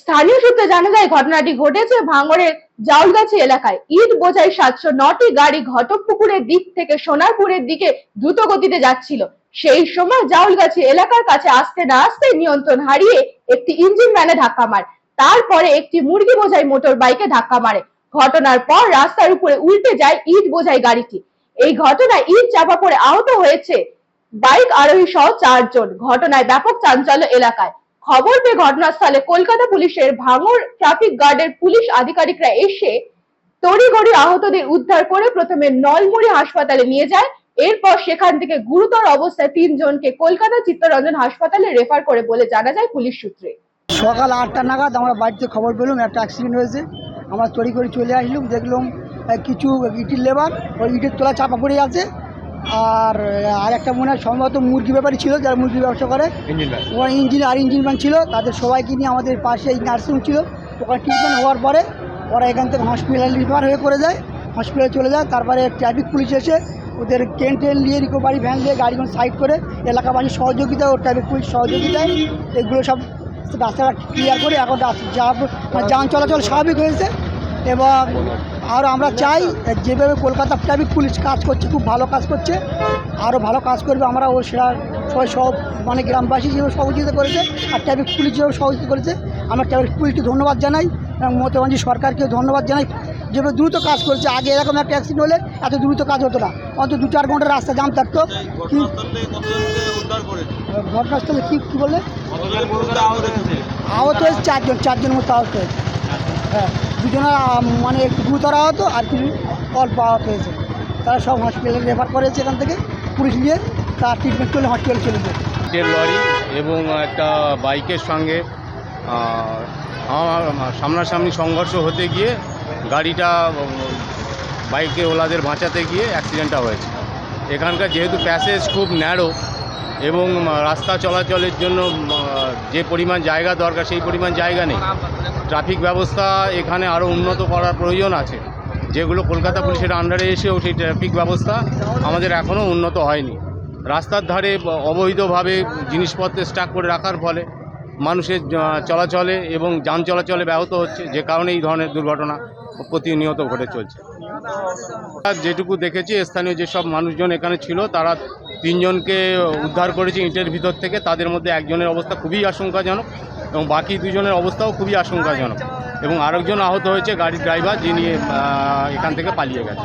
স্থানীয় সূত্রে জানা যায়, ঘটনাটি ঘটেছে ভাঙড়ের জাউলগাছি এলাকায়। ইট বোঝাই সাতশো নটি গাড়ি ঘটকপুকুরের দিক থেকে সোনারপুরের দিকে দ্রুত গতিতে যাচ্ছিল। সেই সময় জাউলগাছি এলাকার কাছে আসতে না আসতে নিয়ন্ত্রণ হারিয়ে একটি ইঞ্জিন ভ্যানে ধাক্কা মারে। তারপরে একটি মুরগি বোঝাই মোটর বাইকে ধাক্কা মারে। ঘটনার পর রাস্তার উপরে উল্টে যায় ইট বোঝাই গাড়িটি। এই ঘটনায় ইট চাপা পড়ে আহত হয়েছে বাইক আরোহী সহ চারজন। ঘটনায় ব্যাপক চাঞ্চল্য এলাকায়। খবর পেয়ে ঘটনাস্থলে কলকাতা পুলিশের ভাঙর ট্রাফিক গার্ডের পুলিশ আধিকারিকরা এসে তড়িঘড়ি আহতদের উদ্ধার করে প্রথমে নলমুড়ি হাসপাতালে নিয়ে যায়। এরপর সেখান থেকে গুরুতর অবস্থায় তিনজনকে কলকাতা চিত্তরঞ্জন হাসপাতালে রেফার করে বলে জানা যায় পুলিশ সূত্রে। সকাল আটটা নাগাদ আমরা বাড়িতে খবর পেলাম, একটা অ্যাক্সিডেন্ট হয়েছে। আমরা তড়ি চলে আসলাম, দেখলাম কিছু ইটের লেবার, ওই ইটের তোলা চাপা পড়ে আছে। আর আর একটা মনে হয় সম্ভবত মুরগি ব্যাপারই ছিল যারা মুরগি ব্যবসা করে। ওরা ইঞ্জিন আর ইঞ্জিন ম্যান ছিল। তাদের সবাইকে নিয়ে আমাদের পাশে এই নার্সিং ছিল। ওখানে ট্রিটমেন্ট হওয়ার পরে ওরা এখান থেকে হসপিটালে রিফার হয়ে করে যায়। হসপিটালে চলে যায়। তারপরে ট্রাফিক পুলিশ এসে ওদের ট্রেন ট্রেন নিয়ে রিকোভারি ভ্যান দিয়ে গাড়িগুলো সাইড করে এলাকাবাসীর সহযোগিতা ও ট্রাফিক পুলিশ সহযোগিতায় এগুলো সব রাস্তাঘাট ক্লিয়ার করে এখন যা মানে যান চলাচল স্বাভাবিক হয়েছে। এবং আর আমরা চাই যেভাবে কলকাতা ট্রাফিক পুলিশ কাজ করছে খুব ভালো কাজ করছে আরও ভালো কাজ করবে। আমরা ও সেরা সবাই সব মানে গ্রামবাসী যেভাবে সহযোগিতা করেছে আর ট্রাফিক পুলিশ যেভাবে সহযোগিতা করেছে আমরা ট্রাফিক পুলিশকে ধন্যবাদ জানাই এবং মমতা ব্যানার্জি সরকারকে ধন্যবাদ জানাই। যেভাবে দ্রুত কাজ করেছে আগে এরকম একটা অ্যাক্সিডেন্ট হলে এত দ্রুত কাজ হতো না। অন্তত দু চার ঘণ্টা রাস্তা জাম থাকতো। কি ঘটনাস্থলে কী কী বললে? আহত হয়েছে চারজন চারজন মতো আহত হয়েছে। হ্যাঁ। দুজনের মানে একটু গুরুতর আহত আর কিছু অল্প আহত হয়েছে। তারা সব হসপিটালে রেফার করেছে এখান থেকে। পুলিশ নিয়ে তার ট্রিটমেন্ট করলে হসপিটালে চলে যায়। লরি এবং একটা বাইকের সঙ্গে আমার সামনাসামনি সংঘর্ষ হতে গিয়ে গাড়িটা, বাইকে ওলাদের বাঁচাতে গিয়ে অ্যাক্সিডেন্টটা হয়েছে। এখানকার যেহেতু প্যাসেজ খুব ন্যারো এবং রাস্তা চলাচলের জন্য যে পরিমাণ জায়গা দরকার, সেই পরিমাণ জায়গা নেই। ট্রাফিক ব্যবস্থা এখানে আরও উন্নত করার প্রয়োজন আছে। যেগুলো কলকাতা পুলিশের আন্ডারে এসেও সেই ট্রাফিক ব্যবস্থা আমাদের এখনও উন্নত হয়নি। রাস্তার ধারে অবৈধভাবে জিনিসপত্র স্টাক করে রাখার ফলে মানুষের চলাচলে এবং যান চলাচলে ব্যাহত হচ্ছে। যে কারণে এই ধরনের দুর্ঘটনা প্রতিনিয়ত ঘটে চলছে। যেটুকু দেখেছি স্থানীয় যেসব মানুষজন এখানে ছিল তারা তিনজনকে উদ্ধার করেছে ইটের ভিতর থেকে। তাদের মধ্যে একজনের অবস্থা খুবই আশঙ্কাজনক এবং বাকি দুজনের অবস্থাও খুবই আশঙ্কাজনক। এবং আরেকজন আহত হয়েছে গাড়ির ড্রাইভার যিনি এখান থেকে পালিয়ে গেছে।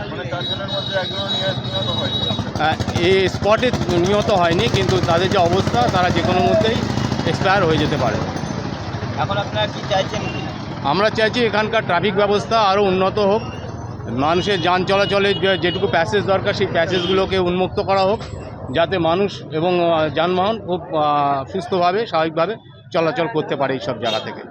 এই স্পটে নিহত হয়নি কিন্তু তাদের যে অবস্থা তারা যে কোনো মধ্যেই এক্সপায়ার হয়ে যেতে পারে। এখন আপনারা কি চাইছেন আমরা চাইছি এখানকার ট্রাফিক ব্যবস্থা আরও উন্নত হোক। মানুষের যান চলাচলের যেটুকু প্যাসেজ দরকার, সেই প্যাসেজগুলোকে উন্মুক্ত করা হোক, যাতে মানুষ এবং যানবাহন খুব সুস্থভাবে, স্বাভাবিকভাবে চলাচল করতে পারে এই সব জায়গা থেকে।